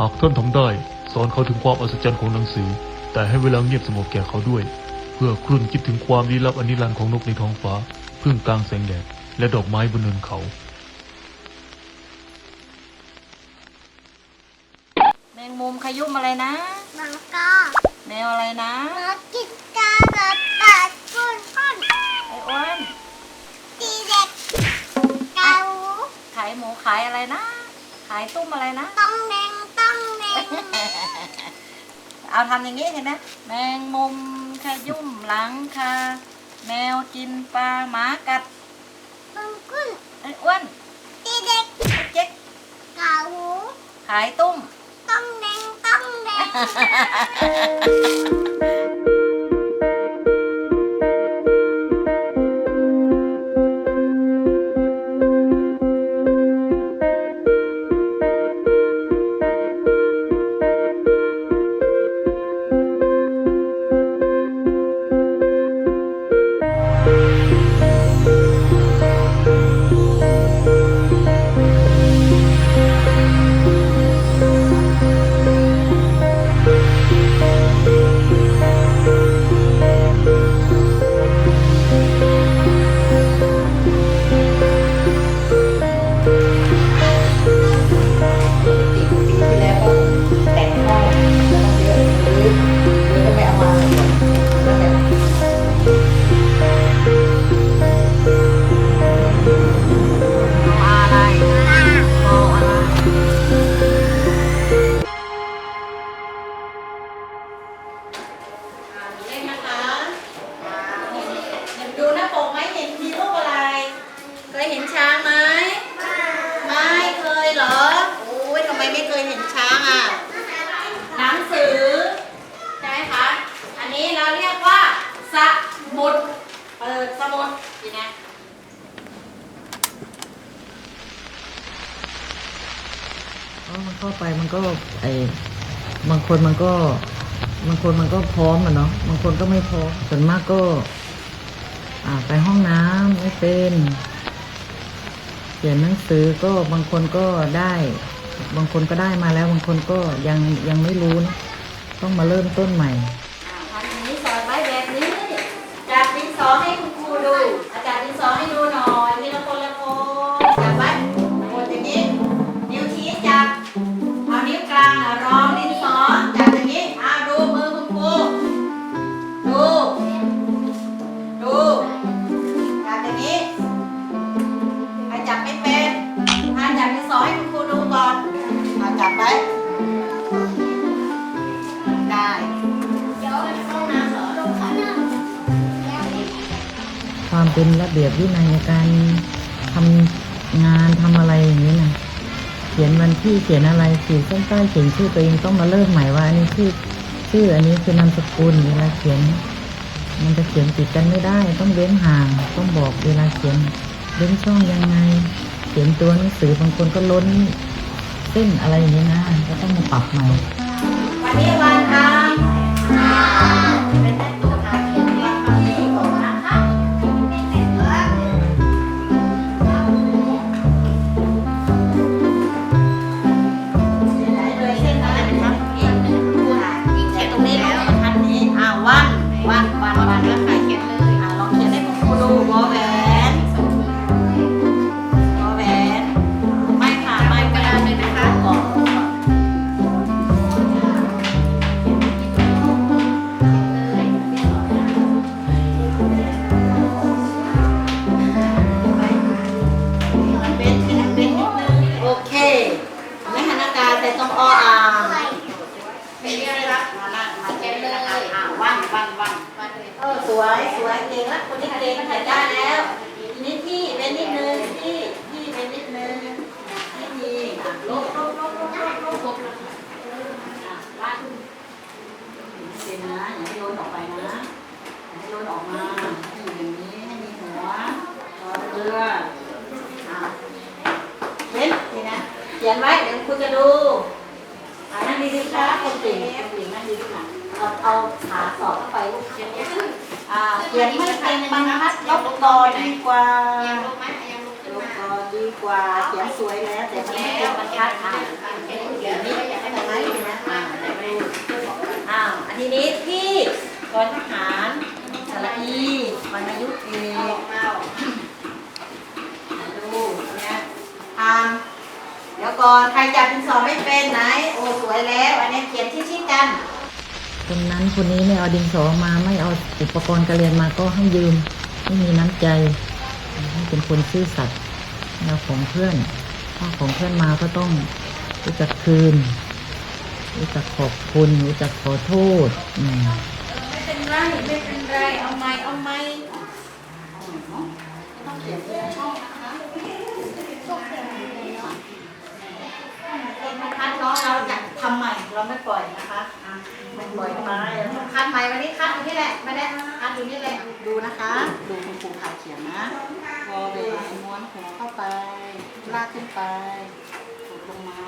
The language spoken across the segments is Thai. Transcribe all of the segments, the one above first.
หากท่านทำได้ สอนเขาถึงความอัศจรรย์ของหนังสือ แต่ให้เวลาเงียบสงบแก่เขาด้วย เพื่อครุ่นคิดถึงความลี้ลับอันนิรันดร์ของนกในท้องฟ้าพึ่งกลางแสงแดดและดอกไม้บนเนินเขา เอาทำอย่างนี้เห็นไหมแมงมุมขยุ่มหลังคาแมวกินปลาหมากัดมังกุนไอ้อ้วนตีเด็กไอ้เจ๊กเกาขายตุ้มต้องแดงต้องแดง คนมันก็บางคนมันก็พร้อมอะเนาะบางคนก็ไม่พร้อมส่วนมากก็ อ่า ไปห้องน้ำไม่เป็นเขียนหนังสือก็บางคนก็ได้ บางคนก็ได้มาแล้วบางคนก็ยังยังไม่รู้นะต้องมาเริ่มต้นใหม่อาทำอย่างนี้สอนไว้แบบนี้จับดินสอให้คุณครูดูอาจารย์ดินสอให้ดู มเป็นระเบียบวินัยในการทำงานทำอะไรอย่างนี้นะเขียนวันที่เขียนอะไรเขีดเส้นใต้เขียนชื่อตัวเองต้องมาเริ่มใหม่ว่าอันนี้ชื่อชื่ออันนี้คือนามสกุลเวลาเขียน มันจะเขียนติดกันไม่ได้ ต้องเว้นห่าง ต้องบอกเวลาเขียนเว้นช่องยังไง เขียนตัวหนังสือบางคนก็ล้นเส้นอะไรอย่างนี้นะก็ต้องมาปรับใหม่วันนี้วันทำ แต่ต้องออ่างเป็นอะไรละมาละมาเก็บเลยอ่าวันวันวันเออสวยสวยเก่งละคนนี้เก่งมันถ่ายได้แล้วนี่ที่เป็นนิดนึงที่ที่เป็นนิดนึงนี่ทีอ่ลบลบลบลบลบลบลบอะวาดเป็นนะอย่าให้โยนออกไปนะอย่าให้โยนออกมาให้อยู่อย่างนี้ให้มีหัวต่อเรืออะเว้นนี่นะ ขียนไว้เดี๋ยวคุณจะดูอ่านั่นดีๆครับคนติ่งคนติ่งนั่นดีที่สุยเอาเอาขาสอบเข้าไปลูกเขียนไม่เนอ่าเขียนไม่เป็นบรรทัดลบต่อดีกว่ายังลบไหอดีกว่าเขียนสวยแล้วแต่มันไม่เป็นบรรทัดอ่านเขียนนนี่ไม่อยากให้มันนะอ่าทีนี้ที่กรทหาร ใครจับดินสอไม่เป็นไหน โอ้สวยแล้ว อันนี้เขียนชิดๆกัน คนนั้นคนนี้ไม่เอาดินสอมาไม่เอาอุปกรณ์การเรียนมาก็ให้ยืมไม่มีน้ำใจให้เป็นคนซื่อสัตย์เราของเพื่อนถ้าของเพื่อนมาก็ต้องรู้จักคืนรู้จักขอบคุณรู้จักขอโทษอืมไม่เป็นไร ไม่เป็นไร เอาไม้เอาไม้ต้องเขียนเองช่องนะคะต้อง คัดน้องเราจะทำใหม่เราไม่ปล่อยนะคะอะไม่ปล่อยไปต้คัดใหม่วันนี้คัดอยู่นี่แหละไม่ได้คัดอยู่นี่แหละดูนะคะ ดูคุณครูขาเขียนนะวอเวม้วนหัวเข้าไป ลากขึ้นไปกดลงมา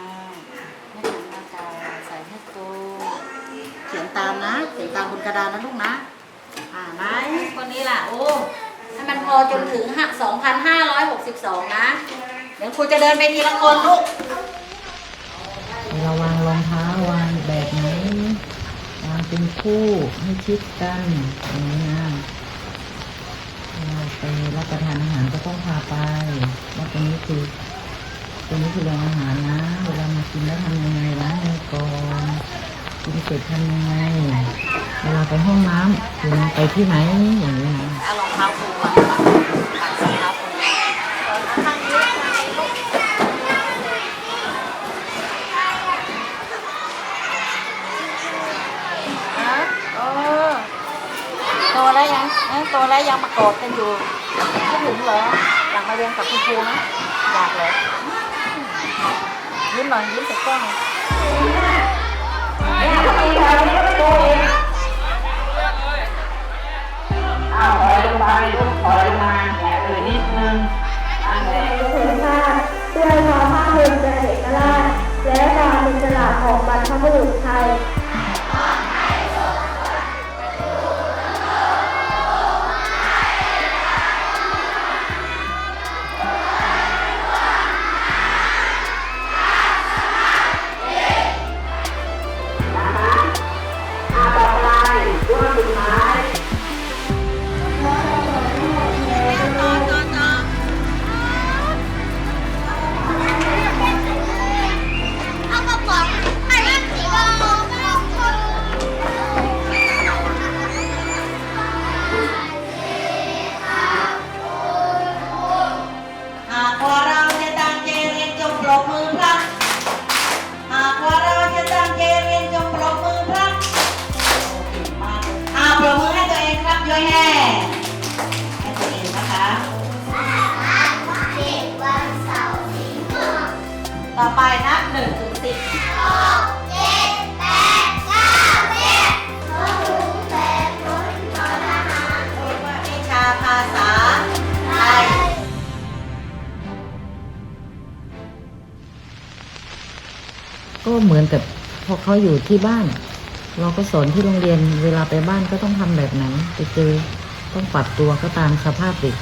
ให้ถึงอากาศใส่ให้ตรงเขียนตามนะเขียนตามบนกระดานนะลูกนะ อ่าไหมคนนี้ล่ะโอ้ให้มันพอจนถึงห้าสองพันห้าร้อยหกสิบสองนะ เดี๋ยวครูจะเดินไปทีละคนลูก เราวางรองเท้าวางแบบไหนวางเป็น คู่ให้ชิดกันอย่างนี้นะเราไปรับประทานอาหารก็ต้องพาไปว่าตรงนี้คือตรงนี้คือโรงอาหารนะเวลามากินแล้วทำยังไงล้างมือก่อนกินเสร็จทำยังไงเวลาไปห้องน้ำคุณไปที่ไหนอย่างนี้นะเอารองเท้าครูก่อนปัดรองเท้าครูข้างนี้ข้างนี้ลูกฮะเออโตแล้ว ยังเอ้ยโตแล้วยังมากอดกันอยู่คิดถึงเหรออยากมาเรียนกับคุณครูไหมอยากเหรอยิ้มหน่อยยิ้มใส่กล้องหน่อยอ้าวถอยลงไปลูกถอยลงมาอย่าเอ่ยนิดนึงอันนี้ถึงชาติด้วยความภาคภูมิใจเอกราชและความเป็นฉลาดของบรรพบุรุษไทย ก็เหมือนกับพอเขาอยู่ที่บ้าน เราก็สอนที่โรงเรียนเวลาไปบ้านก็ต้องทำแบบไหนไปเจอต้องปรับตัวก็ตามสภาพเด็ก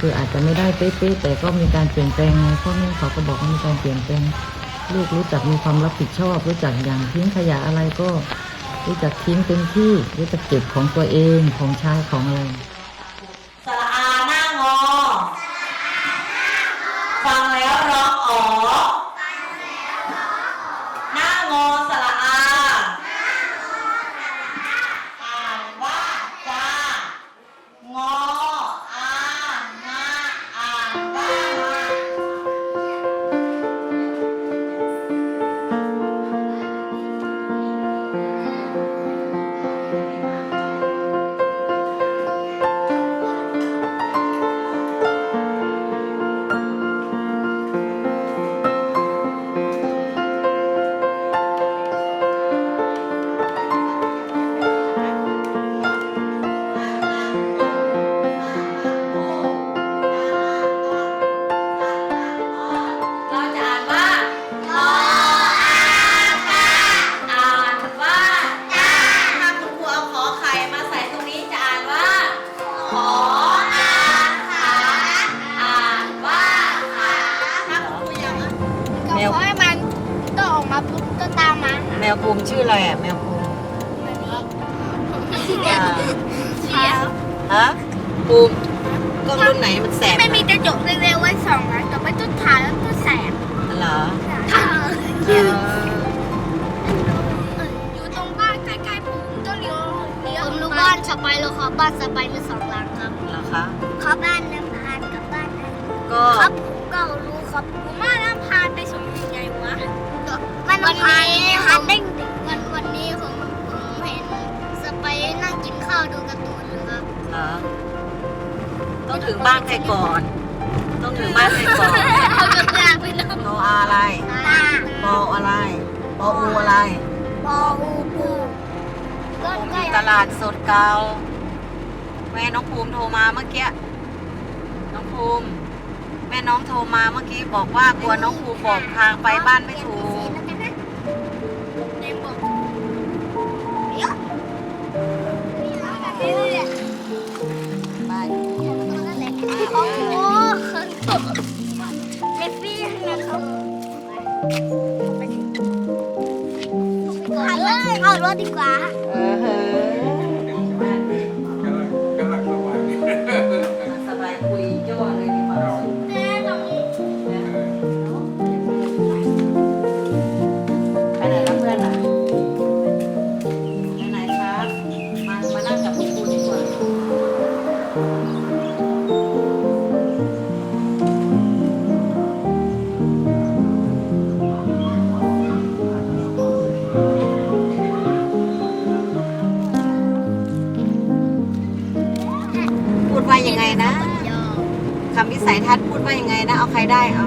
คืออาจจะไม่ได้เป๊ะๆแต่ก็มีการเปลี่ยนแปลงไงพ่อแม่เขาก็บอกว่ามีการเปลี่ยนแปลงลูกรู้จักมีความรับผิดชอบ รู้จักอย่างทิ้งขยะอะไรก็รู้จักทิ้งเต็มที่รู้จักเก็บของตัวเองของใช้ของอะไร ฮะปูมกล้องรุ่นไหนมันแสบไม่มีกระจกเร็วๆไว้สองนะแต่ไม่ต้องถ่ายแล้วต้แสบเหรอเอออยู่ตรงบ้านใกล้ๆปูมต้องเลี้ยวเลี้ยวผมรู้บ้านสไปแล้วครับบ้านสไปมีสองหลังครับเหรอคะเขาบ้านน้ำพานกับบ้านนั้นก็ครับผมก็รู้ครับผมว่าน้ำพานไปส่งยังไงวะวันนี้ำพานฮาร์ดเด้งวันวันนี้ผมผมเห็นสไปนั่งกินข้าวดูการ์ตูน เหรอ ต้องถึงบ้านใครก่อน ต้องถึงบ้านใครก่อนเขาจะกลางไปแล้วโนอาอะไรตาปออะไรปออูอะไรปออูปูต้นก็ตลาดสดเก่าแม่น้องภูมิโทรมาเมื่อกี้ น้องภูมิ แม่น้องโทรมาเมื่อกี้บอกว่ากลัวน้องภูมิบอกทางไปบ้านไม่ถูกเต็มบอกเดี๋ยว เลยเอารถดีกว่า เออเฮ้ นะคำวิสัยทัศน์พูดว่ายังไงนะ เอาใครได้เอา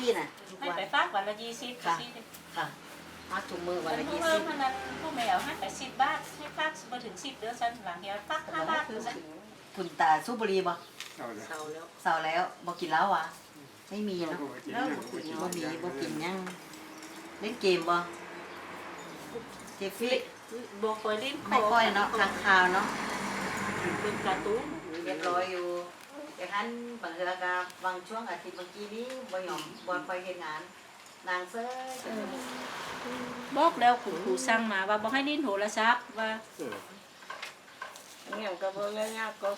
เจฟฟี่น่ะทุกให้วัน ไปฝากวันละยี่สิบค่ะสิบค่ะมาถุงมือวันละผู้ยี่เพิ่สิมบพนันผู้แมวให้ไปสิบบาทให้ฝากมาถึงสิบเดือนฉันหลังเดียวฝากห้าบาทเดือนฉันคุณตาสูบบุหรีบ่เศร้าแล้วเสาร์แล้วบ่กินแล้ววะไม่มีเนาะแล้วบุคุยบ่มีบ่กินยังเล่นเกมบ่เจฟฟี่บอกคอยเล่นไม่ค่อยเนาะค้างคาวเนาะเป็นการ์ตูนเรียบร้อยอยู่ อย่างนั้นบางเทื่อก็บางช่วงอาทิตย์บางกี้นี้บ่ยอมบ่ค่อยเฮ็ดงาน นางเซ้ยบอกแล้วคุณครูสั่งมาว่าบอกให้เล่นโทรศัพท์ว่า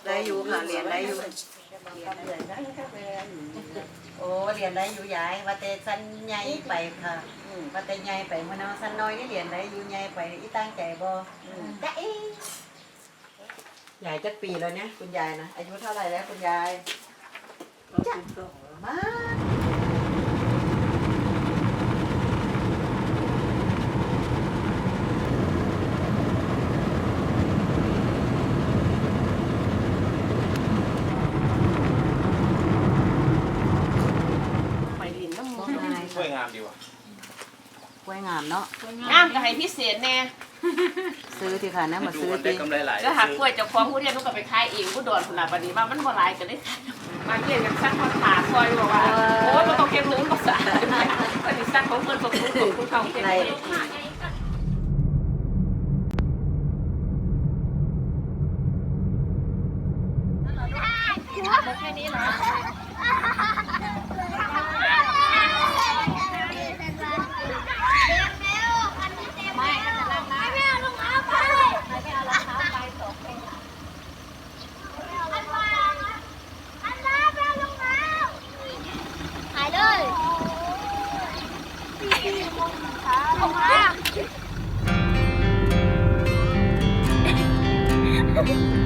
ได้อยู่ค่ะเรียนได้อยู่ โอ้เรียนได้อยู่ยายว่าแต่สันใหญ่ไปค่ะว่าแต่ใหญ่ไปมื้อเนาะสันน้อยนี่เรียนได้อยู่ใหญ่ไปอีตั้งใจบ่ได้ ยายจักปีแล้วเนี่ยคุณยายนะอายุเท่าไหร่แล้วคุณยายมาบ่อายสวยงามดีว่ะ กล้วยงามเนาะ งามกับให้พิเศษแน่ซื้อทีค่ะนะมาซื้อทีกำหักกล้วยเจากควงผู้เรียนต้องกลัไปขายเองผู้ดอนคนาะบัดนี้ว่ามันบ่ลายก็ได้ขายมาเรียนกันซักคนขาซอยบอกว่า โอ้ยมันต้องเก็บลุ้นภาษานนี้ซักของเพิ่นของคุณของคุณเขาเข้บไว้แค่นี้เหรอ হবে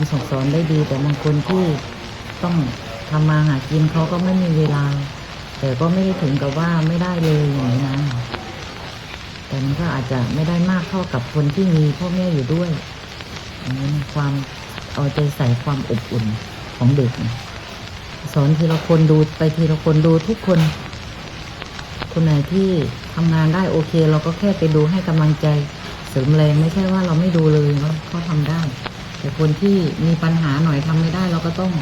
มส่งสอนได้ดี แต่บางคนที่ต้องทำมาหากินเขาก็ไม่มีเวลา แต่ก็ไม่ได้ถึงกับว่าไม่ได้เลยอย่างนี้นะแต่มันก็อาจจะไม่ได้มากเท่ากับคนที่มีพ่อแม่อยู่ด้วยอันนี้ความเอาใจใส่ความอบอุ่นของเด็กสอนทีละคนดูไปทีละคนดูทุกคน คนไหนที่ทำงานได้โอเค เราก็แค่ไปดูให้กำลังใจเสริมแรงไม่ใช่ว่าเราไม่ดูเลยว่าเขาทำได้ แต่คนที่มีปัญหาหน่อยทำไม่ได้เราก็ต้อง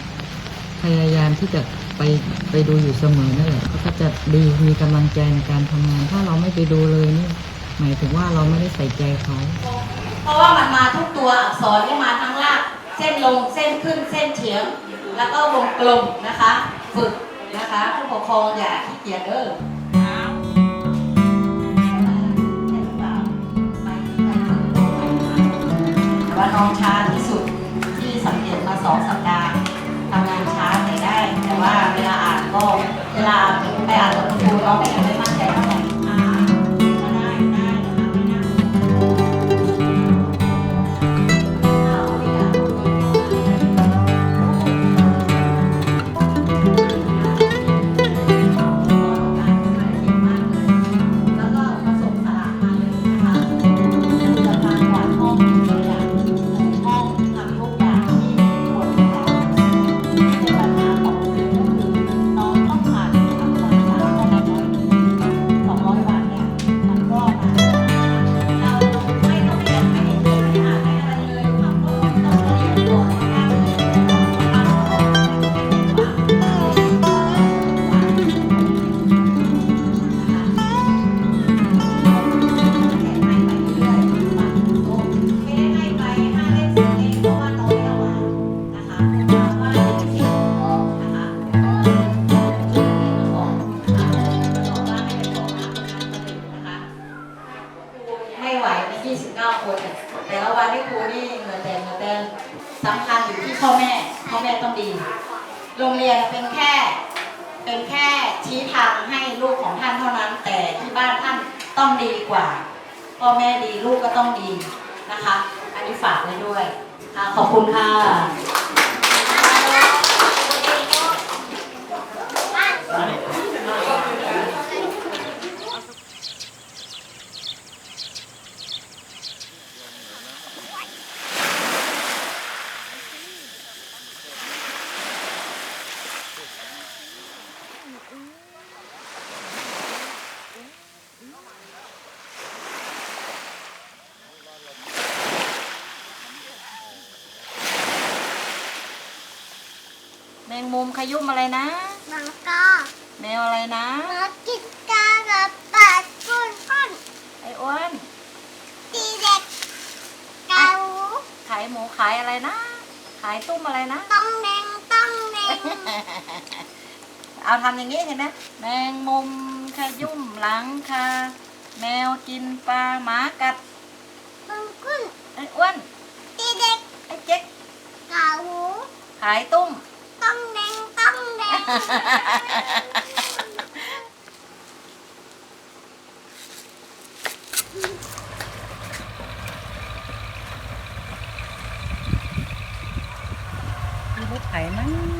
พยายามที่จะไปไปดูอยู่เสมอนั่นแหละเขาก็จะดีมีกำลังใจในการทำงาน ถ้าเราไม่ไปดูเลยนี่หมายถึงว่าเราไม่ได้ใส่ใจเขาเพราะว่ามันมาทุกตัวอักษรที่มาทั้งลากเส้นลงเส้นขึ้นเส้นเฉียง แล้วก็วงกลมนะคะ ฝึกนะคะผู้ปกครองอย่าขี้เกียจเด้อแต่ว่าน้องชา องสัปดาห์ทำงานช้าไต่ได้ แต่ว่าเวลาอ่านก็เวลาไปอ่านกับครูน้องไม่ มงมุมขยุ่มอะไรนะมังกรแมวอะไรนะมากินกากับปาดกุ้นก้นไอ้อ้วนตีเด็กเกาขายหมูขายอะไรนะ ขายตุ้มอะไรนะ ต้องแดงต้องแดงเอาทำอย่างนี้เห็นไหมแมงมุมขยุ่มหลังคาแมวกินปลาหมากัดมังกุ้นไอ้อ้วนตีเด็กไอ้เจ๊กเกาขายตุ้ม ต้องแดงต้องแดงมีรถไถมั้ง